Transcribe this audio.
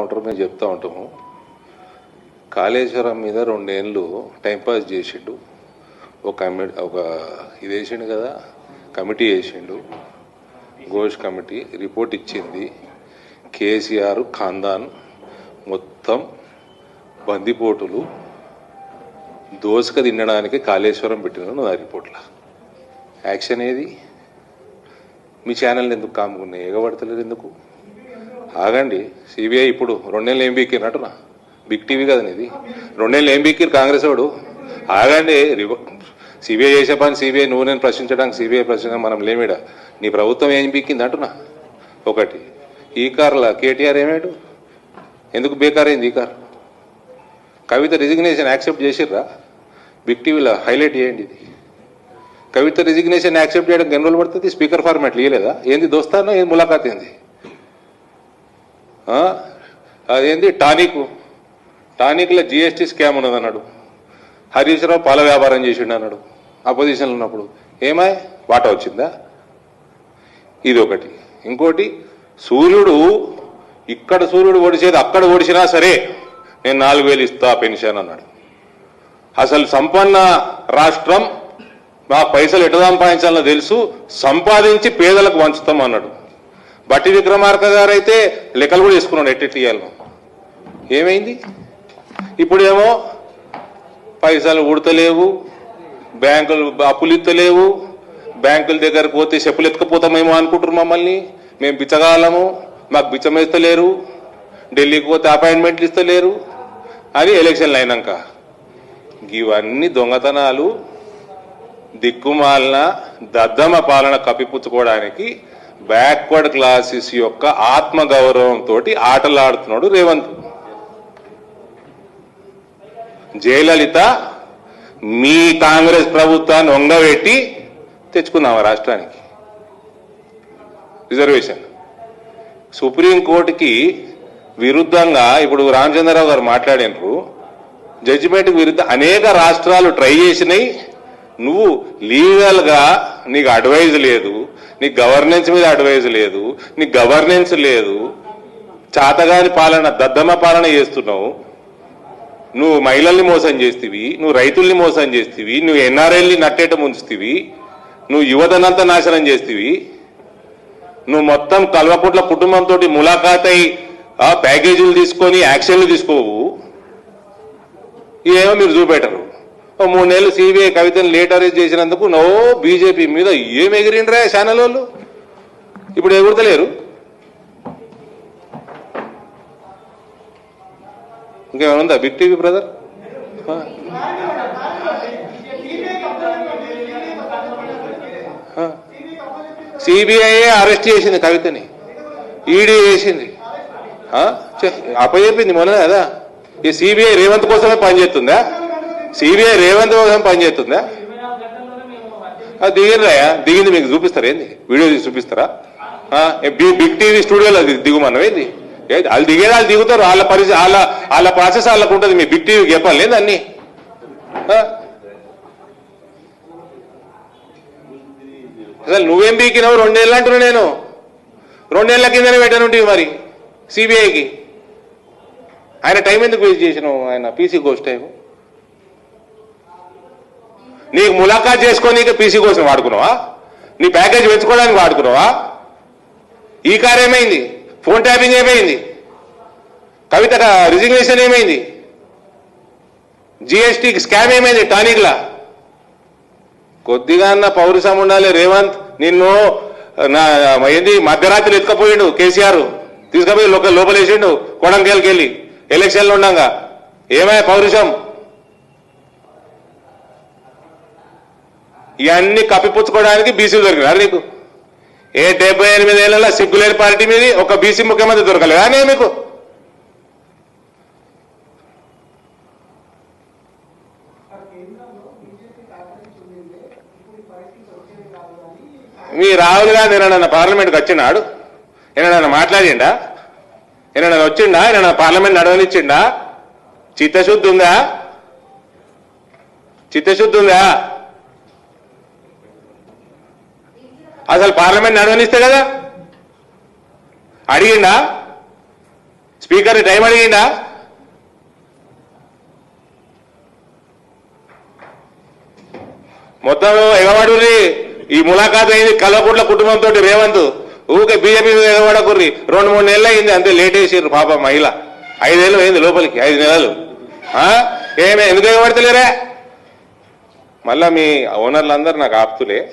ఉంటారు మేము చెప్తా ఉంటాము. కాళేశ్వరం మీద రెండేళ్ళు టైంపాస్ చేసిండు. ఒక కమిటీ ఒక ఇది వేసిండు కదా కమిటీ వేసిండు. ఘోష్ కమిటీ రిపోర్ట్ ఇచ్చింది. కేసీఆర్ ఖాందాన్ మొత్తం బందిపోటులు దోసక తినడానికి కాళేశ్వరం పెట్టిన నా రిపోర్ట్ల యాక్షన్ ఏది? మీ ఛానల్ ఎందుకు కాముకున్నాయి? ఎగబడతలేరు ఎందుకు? ఆగండి సిబిఐ ఇప్పుడు రెండేళ్ళు ఏం బీకినట్టునా బిగ్ టీవీ కదా ఇది రెండేళ్ళు ఏం బీకిరు కాంగ్రెస్ వాడు? ఆగండి రివ సిబిఐ చేసే పని సిబిఐ నువ్వు నేను ప్రశ్నించడానికి సిబిఐ ప్రశ్న మనం లేమిడ నీ ప్రభుత్వం ఏం బీకింది అంటున్నా ఒకటి ఈ కార్ల కేటీఆర్ ఏమేడు? ఎందుకు బేకార్ అయింది ఈ కార్? కవిత రిజిగ్నేషన్ యాక్సెప్ట్ చేసిర్రా? బిగ్ టీవీలో హైలైట్ చేయండి ఇది. కవిత రిజిగ్నేషన్ యాక్సెప్ట్ చేయడానికి ఎన్ని రోజులు పడుతుంది? స్పీకర్ ఫార్మాట్ లేదా ఏంది దోస్తానో? ఏంది ములాఖాత్ ఏంది? అదేంది? టానిక్. టానిక్లో జిఎస్టీ స్కామ్ ఉన్నది అన్నాడు. హరీష్ పాల వ్యాపారం చేసిండు అన్నాడు. అపోజిషన్లో ఉన్నప్పుడు. ఏమాయ్ వాటా వచ్చిందా? ఇది ఒకటి ఇంకోటి సూర్యుడు ఇక్కడ సూర్యుడు ఓడిసేది అక్కడ ఓడిసినా సరే నేను నాలుగు వేలు ఇస్తా పెన్షన్ అన్నాడు. అసలు సంపన్న రాష్ట్రం మా పైసలు ఎటు సంపాదించాలో తెలుసు. సంపాదించి పేదలకు వంచుతాం అన్నాడు. బట్టి విక్రమార్క గారు అయితే లెక్కలు కూడా వేసుకున్నాడు ఎట్టెట్టి ఏమైంది? ఇప్పుడేమో పైసలు ఉడతలేవు బ్యాంకులు అప్పులు ఇత్తలేవు బ్యాంకుల దగ్గర పోతే చెప్పులు ఎత్తుకపోతామేమో అనుకుంటారు మమ్మల్ని. మేము బిచ్చగాలము మాకు బిచ్చం ఇస్తలేరు ఢిల్లీకి పోతే అపాయింట్మెంట్లు ఇస్తలేరు. అని ఎలక్షన్లు అయినాక. ఇవన్నీ దొంగతనాలు దిక్కుమాలిన దద్దమ పాలన కప్పిపుచ్చుకోవడానికి బ్యాక్వర్డ్ క్లాసెస్ యొక్క ఆత్మగౌరవంతో ఆటలాడుతున్నాడు రేవంత్. జయలలిత మీ కాంగ్రెస్ ప్రభుత్వాన్ని వంగబెట్టి తెచ్చుకున్నాము ఆ రాష్ట్రానికి? రిజర్వేషన్. సుప్రీంకోర్టుకి విరుద్ధంగా ఇప్పుడు రామచంద్రరావు గారు మాట్లాడినారు. జడ్జిమెంట్కి విరుద్ధ అనేక రాష్ట్రాలు ట్రై చేసినాయి. నువ్వు లీగల్గా నీకు అడ్వైజ్ లేదు. నీ గవర్నెన్స్ మీద అడ్వైజ్ లేదు నీ గవర్నెన్స్ లేదు. చాతగాని పాలన దద్దమ్మ పాలన చేస్తున్నావు. నువ్వు మహిళల్ని మోసం చేస్తివి నువ్వు రైతుల్ని మోసం చేస్తివి నువ్వు ఎన్ఆర్ఎల్ని నట్టేట ముంచుతీవి నువ్వు యువతనంతా నాశనం చేస్తివి. నువ్వు మొత్తం కల్వకుట్ల కుటుంబంతో ములాఖాత్ అయి ప్యాకేజీలు తీసుకొని యాక్షన్లు తీసుకోవు. ఇవేమో మీరు చూపెట్టరు. మూడు నెలలు సిబిఐ కవితను లేట్ చేసినందుకు నో బీజేపీ మీద ఏం ఎగిరిండ్రా ఛానల్ వాళ్ళు ఇప్పుడు ఎగురతలేరు. ఇంకేమైనా ఉందా? Big TV brother? CBI arrest చేసింది కవితని. ఈడీ చేసింది. అప్పచెప్పింది మొన్న కదా? ఈ సిబిఐ రేవంత్ కోసమే పనిచేస్తుందా? సిబిఐ రేవంత్ కోసం పనిచేస్తుందా? అది దిగింది మీకు చూపిస్తారా ఏంది? వీడియో తీసి చూపిస్తారా? బి- బిగ్ టీవీ స్టూడియోలో అది ఏంది? వాళ్ళు దిగేది వాళ్ళు దిగుతారు. వాళ్ళ పరిస్థితి వాళ్ళ వాళ్ళ ప్రాసెస్ వాళ్ళకు ఉంటుంది. మీ బిగ్ టీవీకి చెప్పాలి లేదు అన్ని? అసలు నువ్వేం బీకినావు? రెండేళ్ళు అంటున్నా నేను. రెండేళ్ళ కిందనే పెట్టనుంటివి మరి సిబిఐకి. ఆయన టైం ఎందుకు వేస్ట్ చేసినావు? ఆయన పీసీ గోస్ట్ టైం నీకు ములాఖాత్ చేసుకోనీకి పీసీ కోసం వాడుకున్నావా? నీ ప్యాకేజ్ పెంచుకోవడానికి వాడుకున్నావా? ఈ కార్ ఏమైంది ఫోన్ ట్యాపింగ్ ఏమైంది కవిత రిజిగ్నేషన్ ఏమైంది జిఎస్టీ స్కామ్ ఏమైంది టానిక్లా కొద్దిగా అన్న పౌరుషం ఉండాలి రేవంత్ నిన్ను నా ఏంది మధ్యరాత్రి ఎత్తుకపోయిండు కేసీఆర్. తీసుకుపోయి లోపలేసిండు. కొడంకేళ్ళకి వెళ్ళి ఎలక్షన్లు ఉండగా. ఏమయ్యా పౌరుషం? ఇవన్నీ కప్పిపుచ్చుకోవడానికి బీసీలు దొరికినారు నీకు. ఏ డెబ్బై ఎనిమిది ఏళ్ళలో సిగ్గులేని పార్టీ మీద ఒక బీసీ ముఖ్యమంత్రి దొరకలేదా? నే మీకు మీ రాహుల్ గాంధీ ఏమన్నా పార్లమెంట్కి వచ్చినాడు? ఏమన్నా మాట్లాడిండా? ఏమన్నా వచ్చిండా? ఏమన్నా పార్లమెంట్ నడవనిచ్చిండా? చిత్తశుద్ధి ఉందా? చిత్తశుద్ధి ఉందా? అసలు పార్లమెంట్ నడవనిస్తే కదా? అడిగిండా? స్పీకర్ టైం అడిగిండా? మొత్తం ఎగబడుర్రి. ఈ ములాఖాత్ అయింది కల్లకుంట్ల కుటుంబంతో రేవంత్. ఊకే బీజేపీ ఎగబడకుర్రి. రెండు మూడు నెలలు అయింది అంతే లేట్ వేసిర్రు పాప మహిళ. ఐదేళ్ళు అయింది లోపలికి ఐదు నెలలు. ఏమే ఎందుకు ఎగబడతలేరే? మళ్ళా మీ ఓనర్లు అందరు నాకు ఆప్తులే.